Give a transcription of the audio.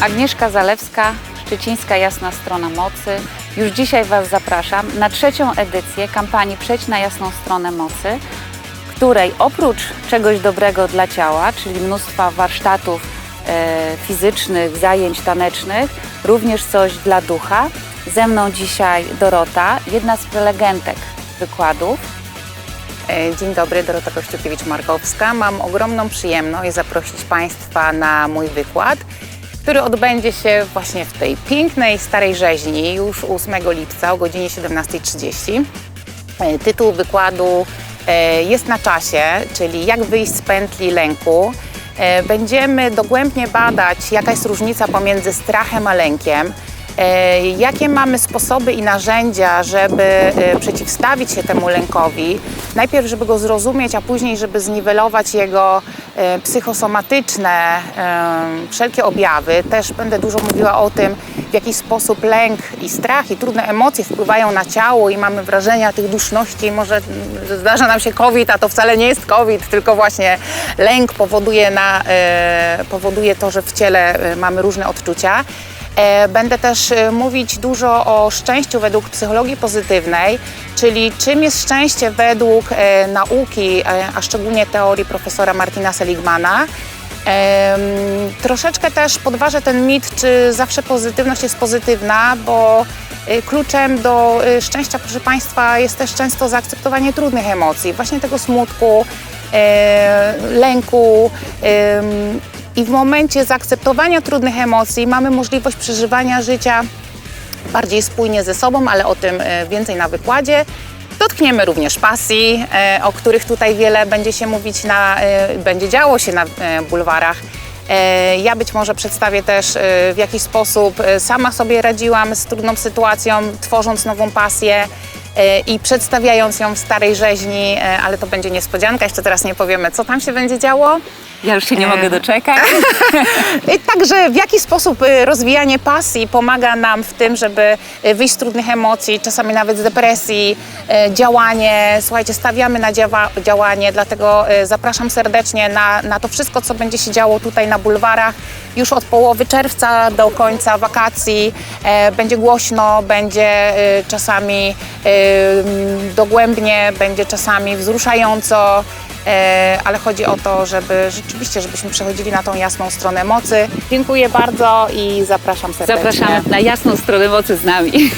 Agnieszka Zalewska, Szczecińska Jasna Strona Mocy. Już dzisiaj Was zapraszam na trzecią edycję kampanii Przeć na Jasną Stronę Mocy, której oprócz czegoś dobrego dla ciała, czyli mnóstwa warsztatów e, fizycznych, zajęć tanecznych, również coś dla ducha. Ze mną dzisiaj Dorota, jedna z prelegentek wykładów. E, Dzień dobry, Dorota Kościukiewicz-Markowska. Mam ogromną przyjemność zaprosić Państwa na mój wykład, który odbędzie się właśnie w tej pięknej Starej Rzeźni już 8 lipca o godzinie 17.30. E, Tytuł wykładu e, jest na czasie, czyli jak wyjść z pętli lęku. E, Będziemy dogłębnie badać, jaka jest różnica pomiędzy strachem a lękiem. E, Jakie mamy sposoby i narzędzia, żeby e, przeciwstawić się temu lękowi? Najpierw, żeby go zrozumieć, a później, żeby zniwelować jego e, psychosomatyczne wszelkie objawy. Też będę dużo mówiła o tym, w jaki sposób lęk i strach i trudne emocje wpływają na ciało i mamy wrażenia tych duszności. Może zdarza nam się COVID, a to wcale nie jest COVID, tylko właśnie lęk powoduje, na, powoduje to, że w ciele mamy różne odczucia. E, Będę też e, mówić dużo o szczęściu według psychologii pozytywnej, czyli czym jest szczęście według e, nauki, a szczególnie teorii profesora Martina Seligmana. Troszeczkę też podważę ten mit, czy zawsze pozytywność jest pozytywna, bo kluczem do szczęścia, proszę Państwa, jest też często zaakceptowanie trudnych emocji, właśnie tego smutku, lęku. I w momencie zaakceptowania trudnych emocji mamy możliwość przeżywania życia bardziej spójnie ze sobą, ale o tym e, więcej na wykładzie. Dotkniemy również pasji, e, o których tutaj wiele będzie się mówić, na, e, będzie działo się na bulwarach. Ja być może przedstawię też, w jaki sposób sama sobie radziłam z trudną sytuacją, tworząc nową pasję i przedstawiając ją w starej rzeźni, e, ale to będzie niespodzianka, jeszcze teraz nie powiemy, co tam się będzie działo. Ja już się nie E. mogę doczekać. Także w jaki sposób rozwijanie pasji pomaga nam w tym, żeby wyjść z trudnych emocji, czasami nawet z depresji, działanie. Słuchajcie, stawiamy na działa, działanie, dlatego zapraszam serdecznie na, na to wszystko, co będzie się działo tutaj na bulwarach. Już od połowy czerwca do końca wakacji e, będzie głośno, będzie czasami dogłębnie, będzie czasami wzruszająco. E, ale chodzi o to, żeby rzeczywiście, żebyśmy przechodzili na tą jasną stronę mocy. Dziękuję bardzo i zapraszam serdecznie. Zapraszamy na jasną stronę mocy z nami.